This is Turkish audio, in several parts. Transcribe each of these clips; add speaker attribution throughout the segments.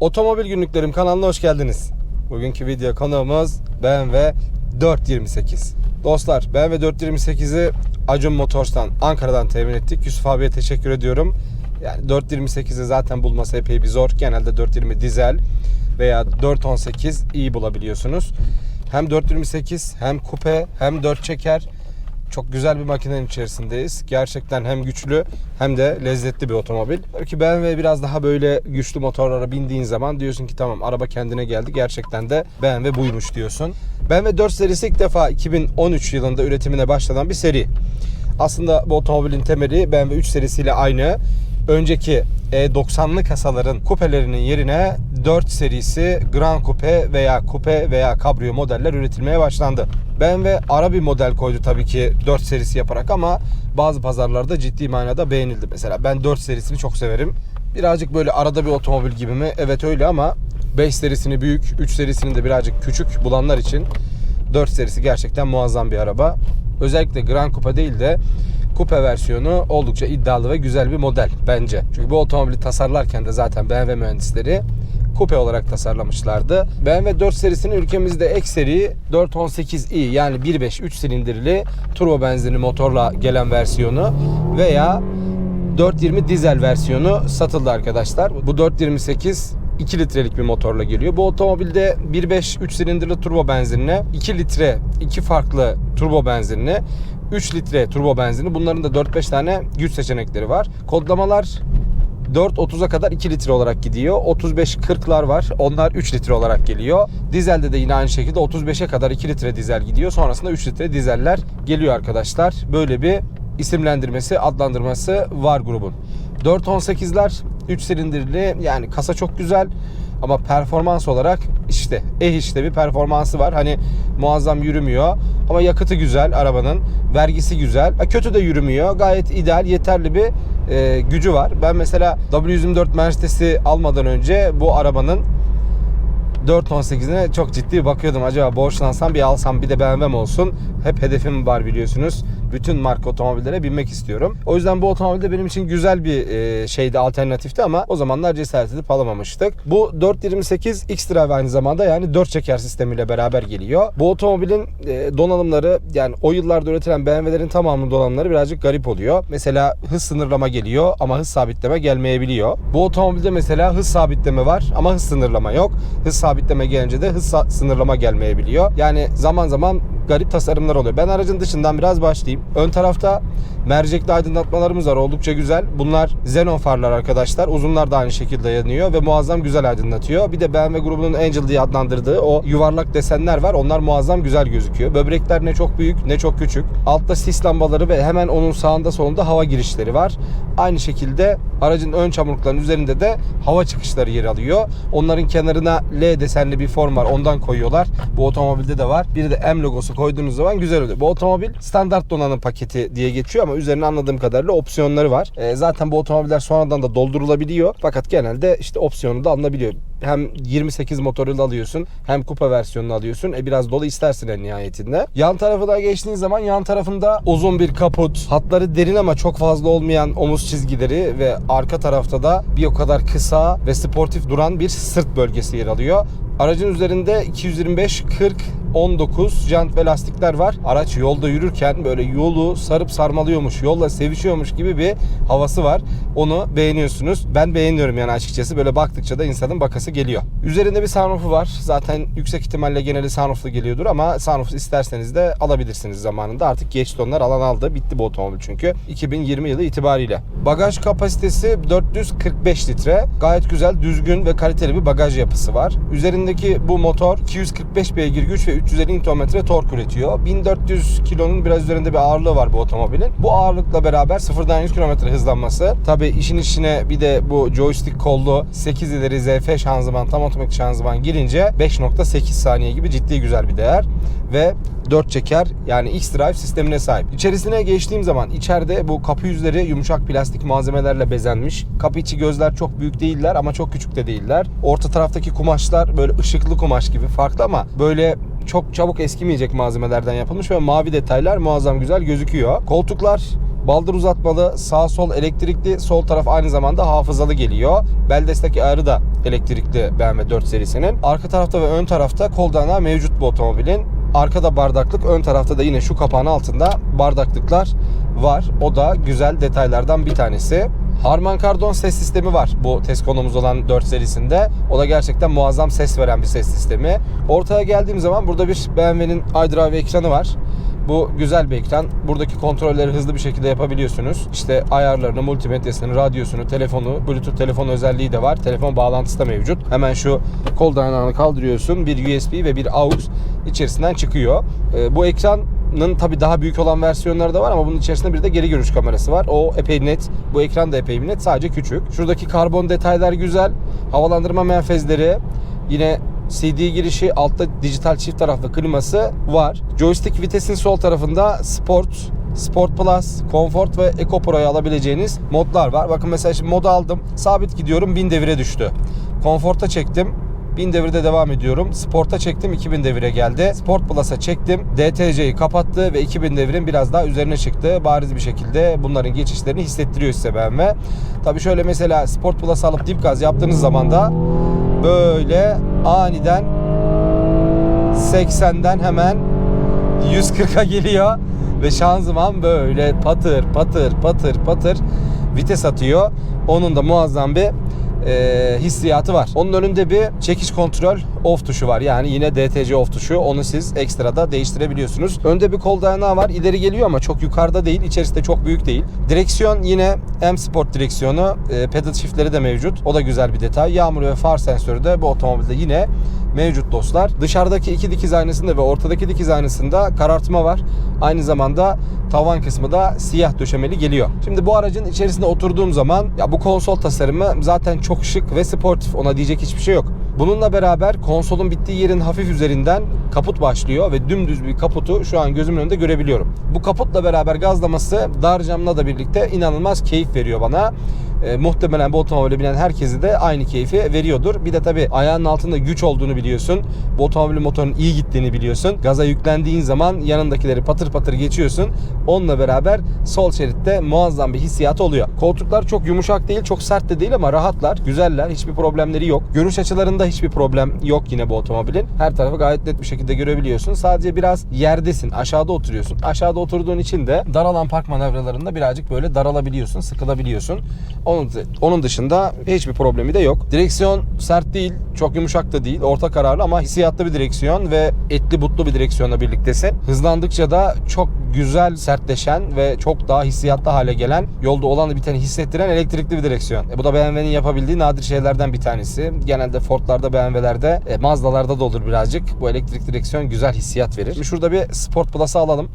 Speaker 1: Otomobil Günlüklerim kanalına hoş geldiniz. Bugünkü video konuğumuz BMW 428. Dostlar BMW 428'i Acun Motors'tan Ankara'dan temin ettik. Yusuf abiye teşekkür ediyorum. Yani 428'i zaten bulması epey bir zor. Genelde 420 dizel veya 418 iyi bulabiliyorsunuz. Hem 428 hem kupe hem 4 çeker çok güzel bir makinenin içerisindeyiz. Gerçekten hem güçlü hem de lezzetli bir otomobil. Tabii ki BMW biraz daha böyle güçlü motorlara bindiğin zaman diyorsun ki tamam araba kendine geldi. Gerçekten de BMW buymuş diyorsun. BMW 4 serisi ilk defa 2013 yılında üretimine başlanan bir seri. Aslında bu otomobilin temeli BMW 3 serisiyle aynı. Önceki E90'lı kasaların kupelerinin yerine 4 serisi Grand Coupe veya Coupe veya Cabrio modeller üretilmeye başlandı. BMW ara bir model koydu tabii ki 4 serisi yaparak ama bazı pazarlarda ciddi manada beğenildi. Mesela ben 4 serisini çok severim. Birazcık böyle arada bir otomobil gibi mi? Evet öyle ama 5 serisini büyük, 3 serisini de birazcık küçük bulanlar için 4 serisi gerçekten muazzam bir araba. Özellikle Grand Coupe değil de Coupe versiyonu oldukça iddialı ve güzel bir model bence. Çünkü bu otomobili tasarlarken de zaten BMW mühendisleri kupe olarak tasarlamışlardı. BMW 4 serisinin ülkemizde ek seri 418i yani 1.5 3 silindirli turbo benzinli motorla gelen versiyonu veya 420 dizel versiyonu satıldı arkadaşlar. Bu 428 2 litrelik bir motorla geliyor. Bu otomobilde 1.5 3 silindirli turbo benzinle 2 litre 2 farklı turbo benzinli 3 litre turbo benzinli bunların da 4-5 tane güç seçenekleri var. Kodlamalar 4.30'a kadar 2 litre olarak gidiyor. 35-40'lar var. Onlar 3 litre olarak geliyor. Dizelde de yine aynı şekilde 35'e kadar 2 litre dizel gidiyor. Sonrasında 3 litre dizeller geliyor arkadaşlar. Böyle bir isimlendirmesi, adlandırması var grubun. 418'ler 3 silindirli yani kasa çok güzel ama performans olarak işte eh işte bir performansı var. Hani muazzam yürümüyor ama yakıtı güzel arabanın. Vergisi güzel. Kötü de yürümüyor. Gayet ideal, yeterli bir e, gücü var. Ben mesela W124 Mercedes'i almadan önce bu arabanın 418'ine çok ciddi bakıyordum. Acaba borçlansam bir alsam bir de BMW'm olsun. Hep hedefim var biliyorsunuz. Bütün marka otomobillere binmek istiyorum. O yüzden bu otomobil de benim için güzel bir e, şeydi alternatifti ama o zamanlar cesaret edip alamamıştık. Bu 428 X-Drive aynı zamanda yani 4 çeker sistemiyle beraber geliyor. Bu otomobilin e, donanımları yani o yıllarda üretilen BMW'lerin tamamının donanımları birazcık garip oluyor. Mesela hız sınırlama geliyor ama hız sabitleme gelmeyebiliyor. Bu otomobilde mesela hız sabitleme var ama hız sınırlama yok. Hız sabitleme gelince de hız sınırlama gelmeyebiliyor. Yani zaman zaman garip tasarımlar oluyor. Ben aracın dışından biraz başlayayım. Ön tarafta mercekli aydınlatmalarımız var. Oldukça güzel. Bunlar xenon farlar arkadaşlar. Uzunlar da aynı şekilde yanıyor ve muazzam güzel aydınlatıyor. Bir de BMW grubunun Angel diye adlandırdığı o yuvarlak desenler var. Onlar muazzam güzel gözüküyor. Böbrekler ne çok büyük ne çok küçük. Altta sis lambaları ve hemen onun sağında solunda hava girişleri var. Aynı şekilde aracın ön çamurluklarının üzerinde de hava çıkışları yer alıyor. Onların kenarına L desenli bir form var. Ondan koyuyorlar. Bu otomobilde de var. Bir de M logosu koyduğunuz zaman güzel oluyor. Bu otomobil standart donanım paketi diye geçiyor ama üzerine anladığım kadarıyla opsiyonları var. E, zaten bu otomobiller sonradan da doldurulabiliyor. Fakat genelde işte opsiyonu da alınabiliyor. Hem 28 motoruyla alıyorsun hem kupa versiyonunu alıyorsun. E biraz dolu istersin en nihayetinde. Yan tarafına geçtiğin zaman yan tarafında uzun bir kaput. Hatları derin ama çok fazla olmayan omuz çizgileri ve arka tarafta da bir o kadar kısa ve sportif duran bir sırt bölgesi yer alıyor. Aracın üzerinde 225 40 19 jant ve lastikler var. Araç yolda yürürken böyle yolu sarıp sarmalıyormuş, yolla sevişiyormuş gibi bir havası var. Onu beğeniyorsunuz. Ben beğeniyorum yani açıkçası. Böyle baktıkça da insanın bakası geliyor. Üzerinde bir sunroofu var. Zaten yüksek ihtimalle geneli sunrooflu geliyordur ama sunroof isterseniz de alabilirsiniz zamanında. Artık geç tonlar alan aldı. Bitti bu otomobil çünkü. 2020 yılı itibariyle. Bagaj kapasitesi 445 litre. Gayet güzel, düzgün ve kaliteli bir bagaj yapısı var. Üzerindeki bu motor 245 beygir güç ve 350 Nm tork üretiyor. 1400 kilonun biraz üzerinde bir ağırlığı var bu otomobilin. Bu ağırlıkla beraber sıfırdan 100 km hızlanması. Tabi işin içine bir de bu joystick kollu 8 ileri ZF şanzıman tam otomatik şanzıman girince 5.8 saniye gibi ciddi güzel bir değer ve 4 çeker yani X-Drive sistemine sahip. İçerisine geçtiğim zaman içeride bu kapı yüzleri yumuşak plastik malzemelerle bezenmiş. Kapı içi gözler çok büyük değiller ama çok küçük de değiller. Orta taraftaki kumaşlar böyle ışıklı kumaş gibi farklı ama böyle çok çabuk eskimeyecek malzemelerden yapılmış ve mavi detaylar muazzam güzel gözüküyor. Koltuklar Baldır uzatmalı, sağ sol elektrikli, sol taraf aynı zamanda hafızalı geliyor. Bel destek ayarı da elektrikli BMW 4 serisinin. Arka tarafta ve ön tarafta kol dayanağı mevcut bu otomobilin. Arkada bardaklık, ön tarafta da yine şu kapağın altında bardaklıklar var. O da güzel detaylardan bir tanesi. Harman Kardon ses sistemi var bu test konumuz olan 4 serisinde. O da gerçekten muazzam ses veren bir ses sistemi. Ortaya geldiğim zaman burada bir BMW'nin iDrive ekranı var. Bu güzel bir ekran. Buradaki kontrolleri hızlı bir şekilde yapabiliyorsunuz. İşte ayarlarını, multimedyasını, radyosunu, telefonu, Bluetooth telefon özelliği de var. Telefon bağlantısı da mevcut. Hemen şu kol dayanağını kaldırıyorsun. Bir USB ve bir AUX içerisinden çıkıyor. Ee, bu ekranın tabii daha büyük olan versiyonları da var ama bunun içerisinde bir de geri görüş kamerası var. O epey net. Bu ekran da epey net. Sadece küçük. Şuradaki karbon detaylar güzel. Havalandırma menfezleri yine CD girişi, altta dijital çift taraflı kliması var. Joystick vitesin sol tarafında Sport, Sport Plus, Comfort ve Eco Pro'yu alabileceğiniz modlar var. Bakın mesela şimdi modu aldım. Sabit gidiyorum 1000 devire düştü. Comfort'a çektim. 1000 devirde devam ediyorum. Sport'a çektim 2000 devire geldi. Sport Plus'a çektim. DTC'yi kapattı ve 2000 devirin biraz daha üzerine çıktı. Bariz bir şekilde bunların geçişlerini hissettiriyor size BMW. Tabii şöyle mesela Sport Plus alıp dip gaz yaptığınız zaman da böyle aniden 80'den hemen 140'a geliyor ve şanzıman böyle patır patır patır patır vites atıyor. Onun da muazzam bir e, hissiyatı var. Onun önünde bir çekiş kontrol off tuşu var. Yani yine DTC off tuşu. Onu siz ekstrada değiştirebiliyorsunuz. Önde bir kol dayanağı var. İleri geliyor ama çok yukarıda değil. İçerisi de çok büyük değil. Direksiyon yine M Sport direksiyonu. E, pedal shiftleri de mevcut. O da güzel bir detay. Yağmur ve far sensörü de bu otomobilde yine mevcut dostlar. Dışarıdaki iki dikiz aynasında ve ortadaki dikiz aynasında karartma var. Aynı zamanda tavan kısmı da siyah döşemeli geliyor. Şimdi bu aracın içerisinde oturduğum zaman ya bu konsol tasarımı zaten çok şık ve sportif. Ona diyecek hiçbir şey yok. Bununla beraber konsolun bittiği yerin hafif üzerinden kaput başlıyor ve dümdüz bir kaputu şu an gözümün önünde görebiliyorum. Bu kaputla beraber gazlaması dar camla da birlikte inanılmaz keyif veriyor bana. E, muhtemelen bu otomobile binen herkesi de aynı keyfi veriyordur. Bir de tabi ayağının altında güç olduğunu biliyorsun. Bu otomobilin motorun iyi gittiğini biliyorsun. Gaza yüklendiğin zaman yanındakileri patır patır geçiyorsun. Onunla beraber sol şeritte muazzam bir hissiyat oluyor. Koltuklar çok yumuşak değil, çok sert de değil ama rahatlar, güzeller. Hiçbir problemleri yok. Görüş açılarında hiçbir problem yok yine bu otomobilin. Her tarafı gayet net bir şekilde görebiliyorsun. Sadece biraz yerdesin, aşağıda oturuyorsun. Aşağıda oturduğun için de daralan park manevralarında birazcık böyle daralabiliyorsun, sıkılabiliyorsun. Onun, onun dışında hiçbir problemi de yok. Direksiyon sert değil, çok yumuşak da değil, orta kararlı ama hissiyatlı bir direksiyon ve etli butlu bir direksiyonla birliktesin. Hızlandıkça da çok güzel sertleşen ve çok daha hissiyatlı hale gelen, yolda olanı biteni hissettiren elektrikli bir direksiyon. E, bu da BMW'nin yapabildiği nadir şeylerden bir tanesi. Genelde Ford'larda, BMW'lerde, e, Mazda'larda da olur birazcık. Bu elektrik direksiyon güzel hissiyat verir. Şimdi şurada bir Sport Plus'ı alalım.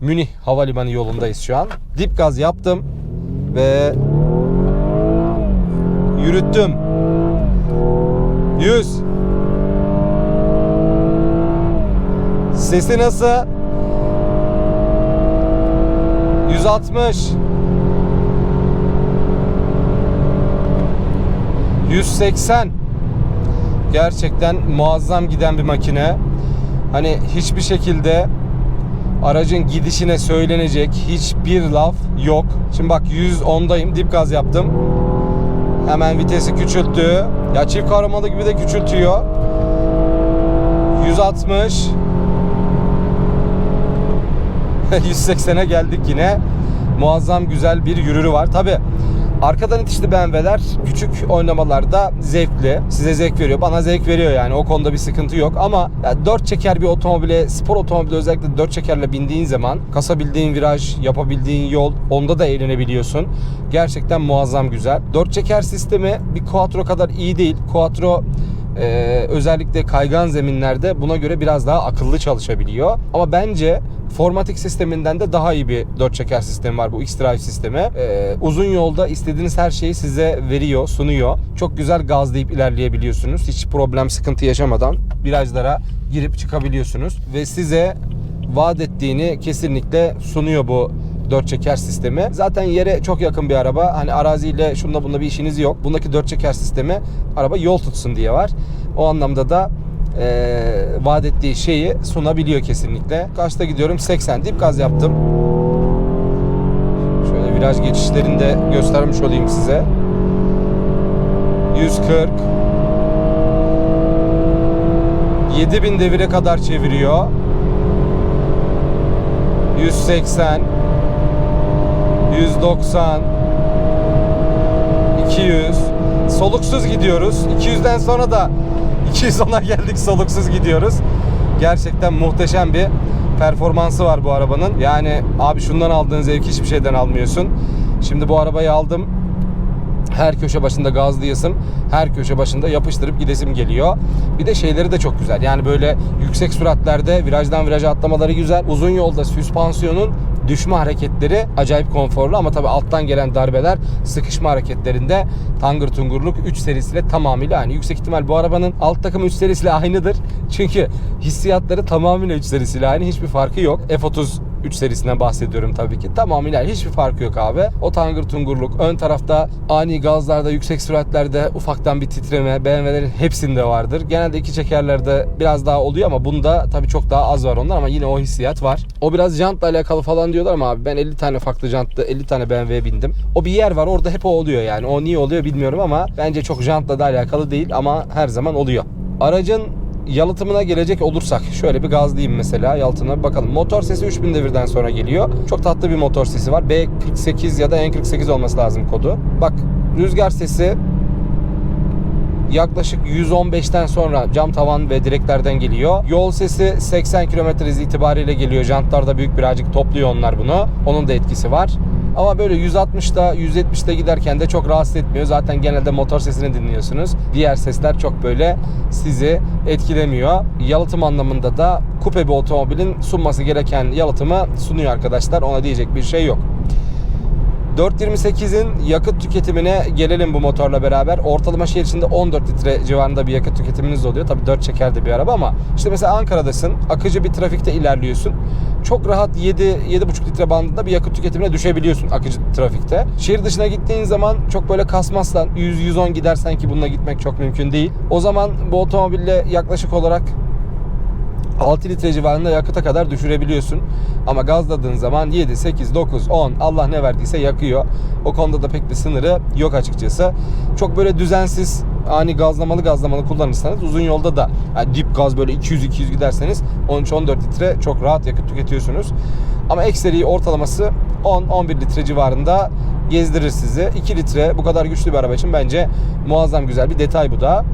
Speaker 1: Münih Havalimanı yolundayız şu an. Dip gaz yaptım ve yürüttüm. 100 Sesi nasıl? 160 180 Gerçekten muazzam giden bir makine. Hani hiçbir şekilde aracın gidişine söylenecek hiçbir laf yok. Şimdi bak 110'dayım dip gaz yaptım. Hemen vitesi küçülttü. Ya çift kavramalı gibi de küçültüyor. 160 180'e geldik yine. Muazzam güzel bir yürürü var. Tabi arkadan itişli BMW'ler küçük oynamalarda zevkli. Size zevk veriyor. Bana zevk veriyor yani. O konuda bir sıkıntı yok. Ama ya 4 çeker bir otomobile, spor otomobile özellikle 4 çekerle bindiğin zaman kasabildiğin viraj, yapabildiğin yol onda da eğlenebiliyorsun. Gerçekten muazzam güzel. 4 çeker sistemi bir Quattro kadar iyi değil. Quattro ee, özellikle kaygan zeminlerde buna göre biraz daha akıllı çalışabiliyor. Ama bence Formatik sisteminden de daha iyi bir 4 çeker sistemi var bu X-Drive sistemi. Ee, uzun yolda istediğiniz her şeyi size veriyor, sunuyor. Çok güzel gazlayıp ilerleyebiliyorsunuz. Hiç problem, sıkıntı yaşamadan virajlara girip çıkabiliyorsunuz. Ve size vaat ettiğini kesinlikle sunuyor bu 4 çeker sistemi. Zaten yere çok yakın bir araba. Hani araziyle şunda bunda bir işiniz yok. Bundaki 4 çeker sistemi araba yol tutsun diye var. O anlamda da e, vaat ettiği şeyi sunabiliyor kesinlikle. Kaçta gidiyorum? 80 dip gaz yaptım. viraj geçişlerini de göstermiş olayım size. 140 7000 devire kadar çeviriyor. 180 190 200 soluksuz gidiyoruz. 200'den sonra da 210'a geldik soluksuz gidiyoruz. Gerçekten muhteşem bir performansı var bu arabanın. Yani abi şundan aldığın zevki hiçbir şeyden almıyorsun. Şimdi bu arabayı aldım. Her köşe başında gazlayasım, her köşe başında yapıştırıp gidesim geliyor. Bir de şeyleri de çok güzel. Yani böyle yüksek süratlerde virajdan viraja atlamaları güzel. Uzun yolda süspansiyonun düşme hareketleri acayip konforlu ama tabii alttan gelen darbeler sıkışma hareketlerinde tangır tungurluk 3 serisiyle tamamıyla aynı. Yüksek ihtimal bu arabanın alt takımı 3 serisiyle aynıdır. Çünkü hissiyatları tamamıyla 3 serisiyle aynı. Hiçbir farkı yok. F30 3 serisinden bahsediyorum tabii ki. Tamamıyla hiçbir farkı yok abi. O tangır tungurluk ön tarafta ani gazlarda yüksek süratlerde ufaktan bir titreme BMW'lerin hepsinde vardır. Genelde iki çekerlerde biraz daha oluyor ama bunda tabii çok daha az var onlar ama yine o hissiyat var. O biraz jantla alakalı falan diyorlar ama abi ben 50 tane farklı jantlı 50 tane BMW'ye bindim. O bir yer var orada hep o oluyor yani. O niye oluyor bilmiyorum ama bence çok jantla da alakalı değil ama her zaman oluyor. Aracın yalıtımına gelecek olursak şöyle bir gazlayayım mesela yalıtımına bir bakalım. Motor sesi 3000 devirden sonra geliyor. Çok tatlı bir motor sesi var. B48 ya da N48 olması lazım kodu. Bak rüzgar sesi yaklaşık 115'ten sonra cam tavan ve direklerden geliyor. Yol sesi 80 km itibariyle geliyor. Jantlar da büyük birazcık topluyor onlar bunu. Onun da etkisi var. Ama böyle 160'da 170'de giderken de çok rahatsız etmiyor. Zaten genelde motor sesini dinliyorsunuz. Diğer sesler çok böyle sizi etkilemiyor. Yalıtım anlamında da kupe bir otomobilin sunması gereken yalıtımı sunuyor arkadaşlar. Ona diyecek bir şey yok. 428'in yakıt tüketimine gelelim bu motorla beraber. Ortalama şehir içinde 14 litre civarında bir yakıt tüketiminiz oluyor. Tabii 4 çekerdi bir araba ama işte mesela Ankara'dasın. Akıcı bir trafikte ilerliyorsun. Çok rahat 7 7,5 litre bandında bir yakıt tüketimine düşebiliyorsun akıcı trafikte. Şehir dışına gittiğin zaman çok böyle kasmazsan 100 110 gidersen ki bununla gitmek çok mümkün değil. O zaman bu otomobille yaklaşık olarak 6 litre civarında yakıta kadar düşürebiliyorsun. Ama gazladığın zaman 7, 8, 9, 10 Allah ne verdiyse yakıyor. O konuda da pek bir sınırı yok açıkçası. Çok böyle düzensiz ani gazlamalı gazlamalı kullanırsanız uzun yolda da yani dip gaz böyle 200-200 giderseniz 13-14 litre çok rahat yakıt tüketiyorsunuz. Ama ekseri ortalaması 10-11 litre civarında gezdirir sizi. 2 litre bu kadar güçlü bir araba için bence muazzam güzel bir detay bu da.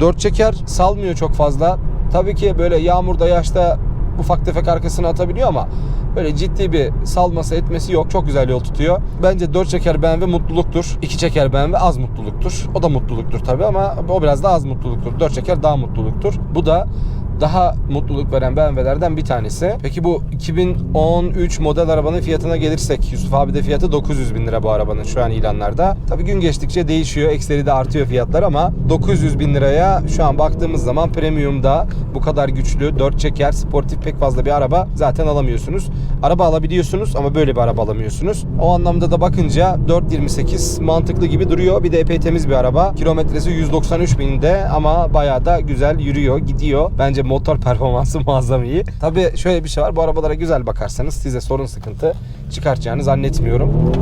Speaker 1: 4 çeker salmıyor çok fazla. Tabii ki böyle yağmurda yaşta ufak tefek arkasına atabiliyor ama böyle ciddi bir salması etmesi yok. Çok güzel yol tutuyor. Bence 4 çeker BMW mutluluktur. 2 çeker BMW az mutluluktur. O da mutluluktur tabii ama o biraz daha az mutluluktur. 4 çeker daha mutluluktur. Bu da daha mutluluk veren BMW'lerden bir tanesi. Peki bu 2013 model arabanın fiyatına gelirsek Yusuf abi de fiyatı 900 bin lira bu arabanın şu an ilanlarda. Tabii gün geçtikçe değişiyor. Ekseri de artıyor fiyatlar ama 900 bin liraya şu an baktığımız zaman premiumda bu kadar güçlü 4 çeker sportif pek fazla bir araba zaten alamıyorsunuz. Araba alabiliyorsunuz ama böyle bir araba alamıyorsunuz. O anlamda da bakınca 428 mantıklı gibi duruyor. Bir de epey temiz bir araba. Kilometresi 193 binde ama bayağı da güzel yürüyor, gidiyor. Bence motor performansı muazzam iyi. Tabii şöyle bir şey var. Bu arabalara güzel bakarsanız size sorun sıkıntı çıkartacağını zannetmiyorum.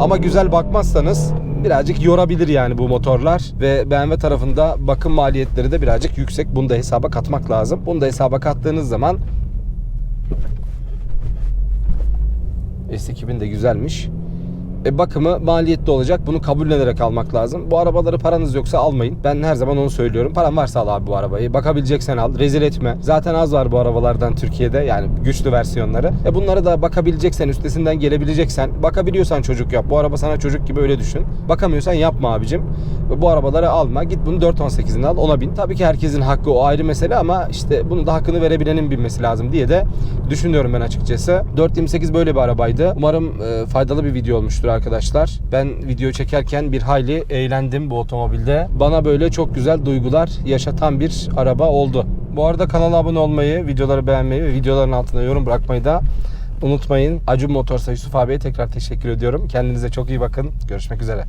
Speaker 1: Ama güzel bakmazsanız birazcık yorabilir yani bu motorlar ve BMW tarafında bakım maliyetleri de birazcık yüksek. Bunu da hesaba katmak lazım. Bunu da hesaba kattığınız zaman S2000 de güzelmiş. E bakımı maliyetli olacak. Bunu kabul ederek almak lazım. Bu arabaları paranız yoksa almayın. Ben her zaman onu söylüyorum. Paran varsa al abi bu arabayı. Bakabileceksen al. Rezil etme. Zaten az var bu arabalardan Türkiye'de. Yani güçlü versiyonları. E bunları da bakabileceksen, üstesinden gelebileceksen, bakabiliyorsan çocuk yap. Bu araba sana çocuk gibi öyle düşün. Bakamıyorsan yapma abicim. Bu arabaları alma. Git bunu 418'ini al. Ona bin. Tabii ki herkesin hakkı o ayrı mesele ama işte bunu da hakkını verebilenin binmesi lazım diye de düşünüyorum ben açıkçası. 428 böyle bir arabaydı. Umarım e, faydalı bir video olmuştur arkadaşlar. Ben video çekerken bir hayli eğlendim bu otomobilde. Bana böyle çok güzel duygular yaşatan bir araba oldu. Bu arada kanala abone olmayı, videoları beğenmeyi ve videoların altına yorum bırakmayı da unutmayın. Acun Motorsa Yusuf abiye tekrar teşekkür ediyorum. Kendinize çok iyi bakın. Görüşmek üzere.